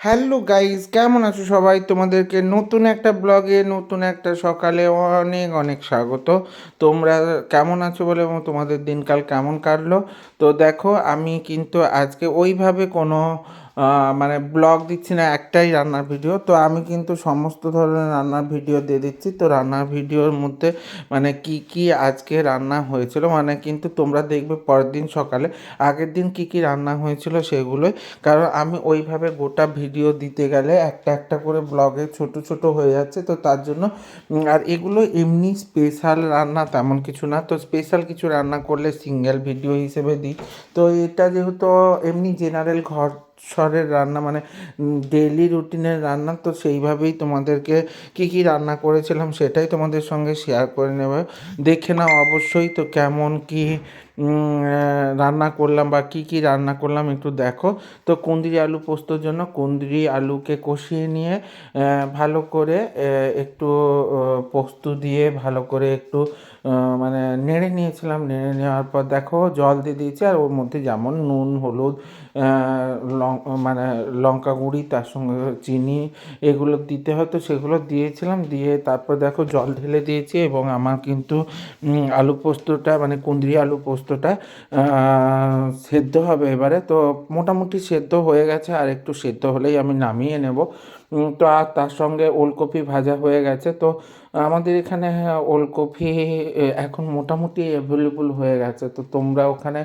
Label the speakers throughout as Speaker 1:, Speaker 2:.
Speaker 1: Hello guys কেমন আছো সবাই? তোমাদেরকে নতুন একটা ব্লগে, নতুন একটা সকালে অনেক অনেক স্বাগত। তোমরা কেমন আছো বলে এবং তোমাদের দিনকাল কেমন কাটলো? তো দেখো, আমি কিন্তু আজকে ওইভাবে কোনো মানে ব্লগ দিচ্ছি না, একটাই রান্নার ভিডিও। তো আমি কিন্তু সমস্ত ধরনের রান্নার ভিডিও দিয়ে দিচ্ছি। তো রান্নার ভিডিওর মধ্যে মানে কি কি আজকে রান্না হয়েছিল মানে কিন্তু তোমরা দেখবে পরের দিন সকালে। আগের দিন কি কি রান্না হয়েছিল সেগুলোই। কারণ আমি ওইভাবে গোটা ভিডিও দিতে গেলে একটা একটা করে ব্লগে ছোট ছোট হয়ে যাচ্ছে। তো তার জন্য আর এগুলো এমনি স্পেশাল রান্না তেমন কিছু না। তো স্পেশাল কিছু রান্না করলে সিঙ্গেল ভিডিও হিসেবে দিই। তো এটা যেহেতু এমনি জেনারেল ঘর স্বরের রান্না মানে ডেইলি রুটিনের রান্না, তো সেইভাবেই তোমাদেরকে কি কি রান্না করেছিলাম সেটাই তোমাদের সঙ্গে শেয়ার করে নেবে। দেখে নাও অবশ্যই তো কেমন কি রান্না করলাম বা কি কি রান্না করলাম একটু দেখো। তো কুঁদরি আলু পোস্তর জন্য কুঁদরি আলুকে কষিয়ে নিয়ে ভালো করে একটু পোস্ত দিয়ে ভালো করে একটু মানে নেড়ে নিয়েছিলাম, নেড়ে নেওয়ার পর দেখো জল দিয়ে দিয়েছি আর ওর মধ্যে যেমন নুন, হলুদ লং- মানে লঙ্কা গুঁড়ি, তার সঙ্গে চিনি এগুলো দিতে হয় তো সেগুলো দিয়েছিলাম, দিয়ে তারপর দেখো জল ঢেলে দিয়েছি এবং আমার কিন্তু আলু পোস্তটা মানে কুঁদরি আলু পোস্তটা সেদ্ধ হবে এবারে। তো মোটামুটি সেদ্ধ হয়ে গেছে, আর একটু সেদ্ধ হলেই আমি নামিয়ে নেব। তো আর তার সঙ্গে ওলকপি ভাজা হয়ে গেছে। তো আমাদের এখানে হ্যাঁ, ওলকপি এখন মোটামুটি অ্যাভেলেবল হয়ে গেছে। তো তোমরা ওখানে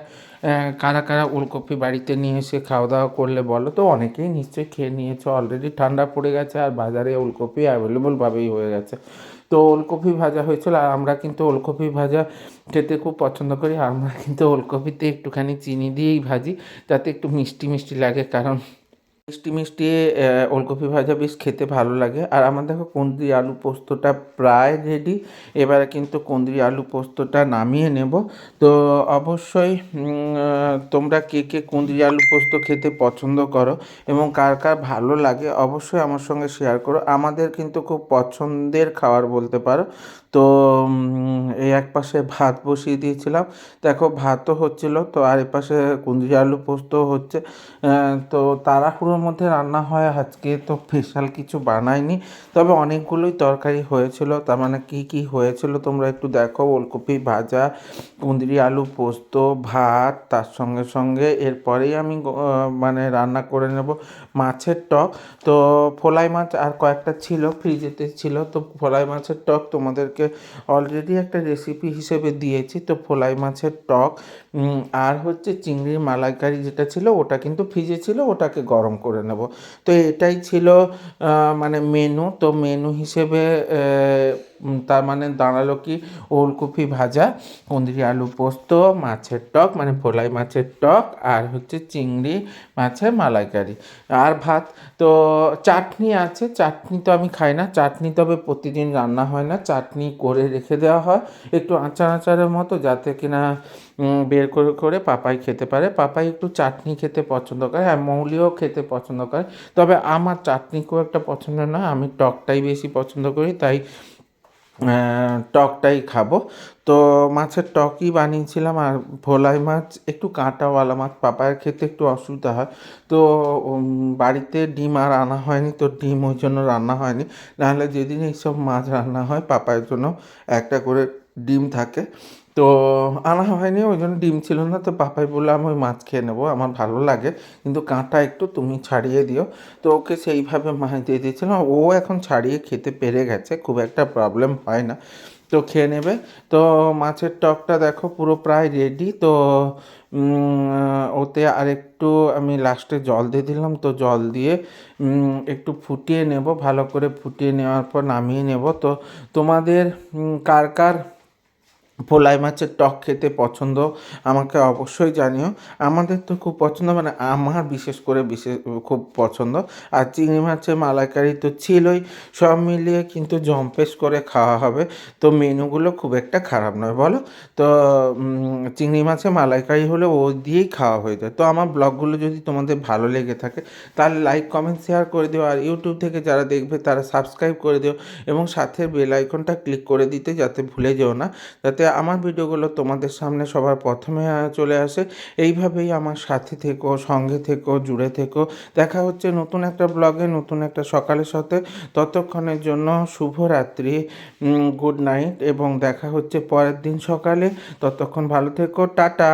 Speaker 1: কারা কারা ওলকপি বাড়িতে নিয়ে এসে খাওয়া দাওয়া করলে বলো? তো অনেকেই নিশ্চয়ই খেয়ে নিয়েছো। অলরেডি ঠান্ডা পড়ে গেছে আর বাজারে ওলকপি অ্যাভেলেবলভাবেই হয়ে গেছে। তো ওলকপি ভাজা হয়েছিল আর আমরা কিন্তু ওলকপি ভাজা খেতে খুব পছন্দ করি। আমরা কিন্তু ওলকপিতে একটুখানি চিনি দিয়েই ভাজি। যাতে একটু মিষ্টি মিষ্টি লাগে কারণ মিষ্টি মিষ্টি ওলকপি ভাজা বেশ খেতে ভালো লাগে। আর আমার দেখো কুঁদরি আলু পোস্তটা প্রায় রেডি এবারে কিন্তু কুঁদরি আলু পোস্তটা নামিয়ে নেব। তো অবশ্যই তোমরা কে কে কুঁদরি আলু পোস্ত খেতে পছন্দ করো এবং কার কার ভালো লাগে, অবশ্যই আমার সঙ্গে শেয়ার করো। আমাদের কিন্তু খুব পছন্দের খাবার বলতে পারো। তো এই এক পাশে ভাত বসিয়ে দিয়েছিলাম। দেখো, ভাতও হচ্ছিল, তো আর এ পাশে কুঁদরি আলু পোস্তও হচ্ছে। তো তাড়াহুড়োর মধ্যে রান্না হয়। আজকে তো স্পেশাল কিছু বানাইনি। তবে অনেকগুলোই তরকারি হয়েছিল। তার মানে কি কি হয়েছিল তোমরা একটু দেখো। ওলকপি ভাজা, কুঁদরি আলু পোস্ত, ভাত, তার সঙ্গে সঙ্গে এরপরেই আমি মানে রান্না করে নেব মাছের টক। তো, ফোলাই মাছ আর কয়েকটা ছিল, ফ্রিজেতে ছিল। তো ফোলাই মাছের টক তোমাদেরকে অলরেডি একটা রেসিপি হিসেবে দিয়েছি তো ফোলাই মাছের টক। আর হচ্ছে চিংড়ির মালাইকারি যেটা ছিল, ওটা কিন্তু ফ্রিজে ছিল, ওটাকে গরম করে নেব। তো এটাই ছিল মানে মেনু তো মেনু হিসেবে তার মানে দাঁড়াল কি? ওলকপি ভাজা, কুঁদরি আলু পোস্ত, মাছের টক মানে ফোলাই মাছের টক, আর হচ্ছে চিংড়ি মাছের মালাইকারি। আর ভাত, তো চাটনি আছে। চাটনি তো আমি খাই না। চাটনি তবে প্রতিদিন রান্না হয় না। চাটনি করে রেখে দেওয়া হয়। একটু আচার আচারের মতো, যাতে কিনা বের করে করে পাপাই খেতে পারে। পাপাই একটু চাটনি খেতে পছন্দ করে, আর মৌলিও খেতে পছন্দ করে। তবে আমার চাটনি খুব একটা পছন্দ না, আমি টকটাই বেশি পছন্দ করি, তাই টকটাই খাব। তো মাছের টকই বানিয়েছিলাম, আর ভোলাই মাছ, একটু কাঁটাওয়ালা মাছ, পাপায়ের খেতে একটু অসুবিধা হয়। তো বাড়িতে ডিম আর আনা হয়নি, তো ডিম ওই জন্য রান্না হয়নি। নাহলে যেদিন এইসব মাছ রান্না হয়, পাপায়ের জন্য একটা করে ডিম থাকে। তো আনা হয়নি, ওই জন্য ডিম ছিল না। তো পাপাই বলল, আমি ওই মাছ খেয়ে নেব, আমার ভালো লাগে, কিন্তু কাঁটা একটু তুমি ছাড়িয়ে দিও। তো ওকে সেইভাবে মাছ দিয়ে দিয়েছিলাম। ও এখন ছাড়িয়ে খেতে পেরে গেছে, খুব একটা প্রবলেম হয় না। তো খেয়ে নেবে। তো মাছের টকটা দেখো, পুরো প্রায় রেডি তো ওতে আরেকটু আমি লাস্টে জল দিয়ে দিলাম। তো জল দিয়ে একটু ফুটিয়ে নেব। ভালো করে ফুটিয়ে নেওয়ার পর নামিয়ে নেব। তো তোমাদের কার কার ভোলাই মাছের টক খেতে পছন্দ, আমাকে অবশ্যই জানিও। আমাদের তো খুব পছন্দ মানে আমার বিশেষ করে বিশেষ, খুব পছন্দ। আর চিংড়ি মাছের মালাইকারি তো ছিলই, সব মিলিয়ে কিন্তু জম্পেশ করে খাওয়া হবে। তো মেনুগুলো খুব একটা খারাপ নয়, বলো? তো চিংড়ি মাছের মালাইকারি হলে ও দিয়েই খাওয়া হয়ে যায়। তো আমার ব্লগগুলো যদি তোমাদের ভালো লেগে থাকে, তাহলে লাইক, কমেন্ট, শেয়ার করে দিও। আর ইউটিউব থেকে যারা দেখবে, তারা সাবস্ক্রাইব করে দিও। এবং সাথে বেল আইকনটা ক্লিক করে দিতে যাতে ভুলে যেও না, যাতে আমার ভিডিওগুলো তোমাদের সামনে সবার প্রথমে চলে আসে। এইভাবেই আমার সাথে থেকো, সঙ্গে থেকো, জুড়ে থেকো। দেখা হচ্ছে নতুন একটা ব্লগে, নতুন একটা সকালের সাথে। ততক্ষণের জন্য শুভরাত্রি গুড নাইট এবং দেখা হচ্ছে পরের দিন সকালে। ততক্ষণ ভালো থেকো, টাটা!